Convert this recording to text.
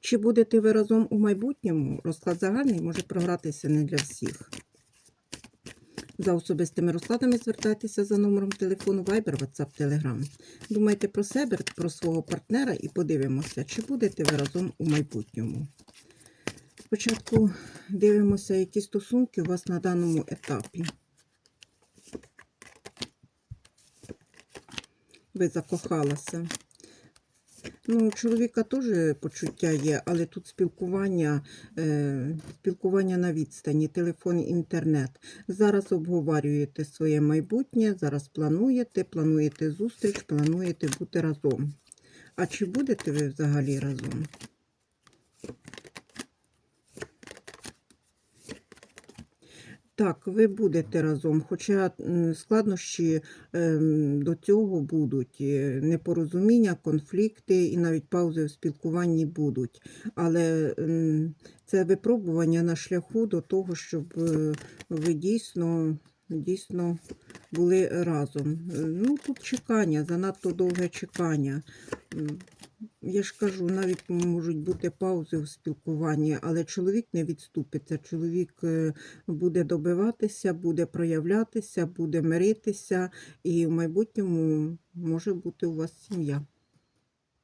Чи будете ви разом у майбутньому? Розклад загальний може програтися не для всіх. За особистими розкладами звертайтеся за номером телефону Viber, WhatsApp, Telegram. Думайте про себе, про свого партнера і подивимося, чи будете ви разом у майбутньому. Спочатку дивимося, які стосунки у вас на даному етапі. Ви закохалася. Ну, у чоловіка теж почуття є, але тут спілкування, е, спілкування на відстані, телефон, інтернет. Зараз обговорюєте своє майбутнє, зараз плануєте, плануєте зустріч, плануєте бути разом. А чи будете ви взагалі разом? Так, ви будете разом, хоча складнощі ем, до цього будуть, е, непорозуміння, конфлікти і навіть паузи в спілкуванні будуть. Але це випробування на шляху до того, щоб е, ви дійсно, дійсно були разом. Е, Ну, тут чекання, занадто довге чекання. Я ж кажу, навіть можуть бути паузи у спілкуванні, але чоловік не відступиться. Чоловік е, буде добиватися, буде проявлятися, буде миритися, і в майбутньому може бути у вас сім'я.